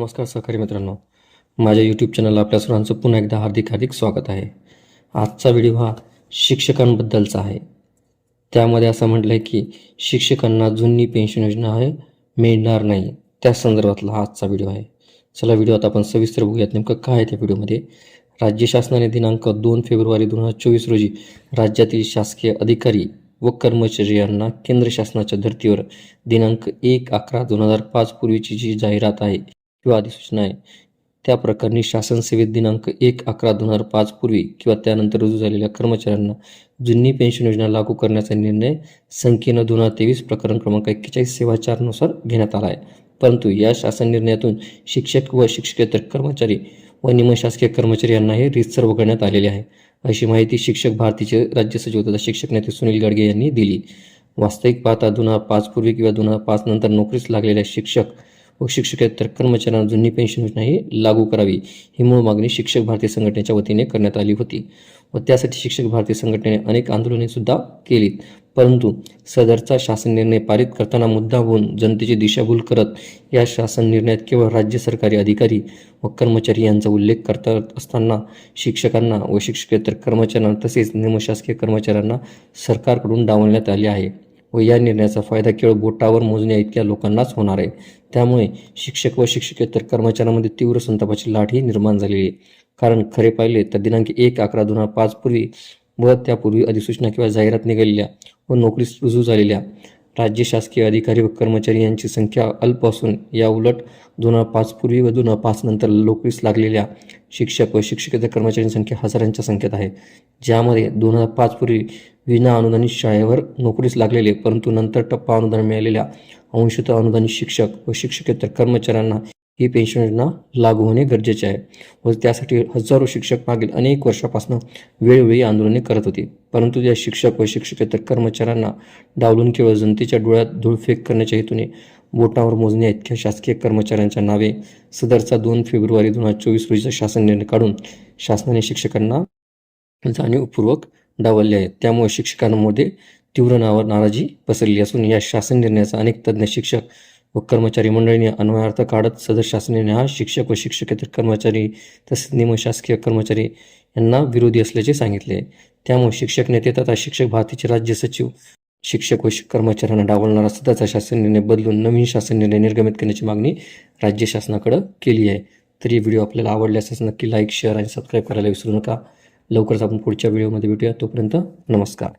नमस्कार सहकारी मित्रांनो. माझ्या यूट्यूब चॅनलला आपल्या सर्वांचं पुन्हा एकदा हार्दिक हार्दिक स्वागत आहे. आजचा व्हिडिओ हा शिक्षकांबद्दलचा आहे. त्यामध्ये असं म्हटलं आहे की शिक्षकांना जुनी पेन्शन योजना आहे मिळणार नाही. त्या संदर्भातला हा आजचा व्हिडिओ आहे. चला व्हिडिओ आता आपण सविस्तर बघूयात नेमकं काय आहे त्या व्हिडिओमध्ये राज्य शासनाने दिनांक दोन फेब्रुवारी दोन हजार चोवीस रोजी राज्यातील शासकीय अधिकारी व कर्मचारी यांना केंद्र शासनाच्या धर्तीवर दिनांक एक अकरा दोन हजार पाच पूर्वीची जी जाहिरात आहे किंवा अधिसूचना आहे. त्या प्रकरणी शासन सेवेत दिनांक एक अकरा दोन हजार पाच पूर्वी किंवा त्यानंतर रुजू झालेल्या कर्मचाऱ्यांना जुनी पेन्शन योजना लागू करण्याचा निर्णय संख्येनं दोन हजार तेवीस प्रकरण क्रमांक एक्केचाळीस सेवा चारनुसार घेण्यात आला आहे. परंतु या शासन निर्णयातून शिक्षक व शिक्षकेतर कर्मचारी व निमशासकीय कर्मचारी यांना हे रीतसर वगळण्यात आलेले आहे. अशी माहिती शिक्षक भारतीचे राज्य सचिव तथा शिक्षक नेते सुनील गाडगे यांनी दिली. वास्तविक पाहता दोन हजार पाच पूर्वी किंवा दोन हजार पाच नंतर नोकरीस लागलेल्या शिक्षक व शिक्षकेतर कर्मचाऱ्यांना जुनी पेन्शन योजना ही लागू करावी ही मूळ मागणी शिक्षक भारती संघटनेच्या वतीने करण्यात आली होती. व त्यासाठी शिक्षक भारती संघटनेने अनेक आंदोलने सुद्धा केलीत. परंतु सदरचा शासन निर्णय पारित करताना मुद्दा होऊन जनतेची दिशाभूल करत या शासन निर्णयात केवळ राज्य सरकारी अधिकारी व कर्मचारी यांचा उल्लेख करता असताना शिक्षकांना व शिक्षकेतर कर्मचाऱ्यांना तसेच निमशासकीय कर्मचाऱ्यांना सरकारकडून डावलण्यात आले आहे. व या निर्णयाचा फायदा केवळ बोटावर मोजण्या इतक्या लोकांनाच होणार आहे. त्यामुळे शिक्षक व शिक्षकेतर कर्मचाऱ्यांमध्ये तीव्र संतापाची लाटही निर्माण झालेली आहे. कारण खरे पाहिले तर दिनांक एक अकरा दोन हजार पाच पूर्वी व त्यापूर्वी अधिसूचना किंवा जाहिरात निघालेल्या व नोकरीस रुजू झालेल्या राज्य शासकीय अधिकारी व कर्मचारी यांची संख्या अल्प असून या उलट दोन हजार पाच पूर्वी व दोन हजार पाच नंतर नोकरीस लागलेल्या शिक्षक व शिक्षकेतर कर्मचाऱ्यांची संख्या हजारांच्या संख्येत आहे. ज्यामध्ये दोन हजार पाच पूर्वी विना अनुदानित शाळेवर नोकरीस लागलेले परंतु नंतर टप्पा अनुदान मिळालेल्या अंशतः अनुदानित शिक्षक व शिक्षकेतर कर्मचाऱ्यांना ही पेन्शन योजना लागू होणे गरजेचे आहे व त्यासाठी हजारो शिक्षक मागील अनेक वर्षापासून वेळोवेळी आंदोलने करत होते. परंतु या शिक्षक व शिक्षकेतर कर्मचाऱ्यांना डावलून केवळ जनतेच्या डोळ्यात धूळफेक करण्याच्या हेतूने बोटावर मोजण्या इतक्या शासकीय कर्मचाऱ्यांच्या नावे सदरचा दोन फेब्रुवारी दोन हजार चोवीस रोजीचा शासन निर्णय काढून शासनाने शिक्षकांना जाणीवपूर्वक डावलले आहेत. त्यामुळे शिक्षकांमध्ये तीव्र नावा नाराजी पसरली असून या शासन निर्णयाचा अनेक तज्ज्ञ शिक्षक व कर्मचारी मंडळीने अन्वयार्थ काढत सदर शासन निर्णय हा शिक्षक व शिक्षकेतर कर्मचारी तसेच निमशासकीय कर्मचारी यांना विरोधी असल्याचे सांगितले. आहे त्यामुळे शिक्षक नेते तथा शिक्षक भारतीचे राज्य सचिव शिक्षक व कर्मचाऱ्यांना डावलणारा सध्याचा शासन निर्णय बदलून नवीन शासन निर्णय निर्गमित करण्याची मागणी राज्य शासनाकडे केली आहे. तरी व्हिडिओ आपल्याला आवडल्यास नक्की लाईक शेअर आणि सबस्क्राईब करायला विसरू नका. लवकरच आपण पुढच्या व्हिडिओमध्ये भेटूया. तोपर्यंत नमस्कार.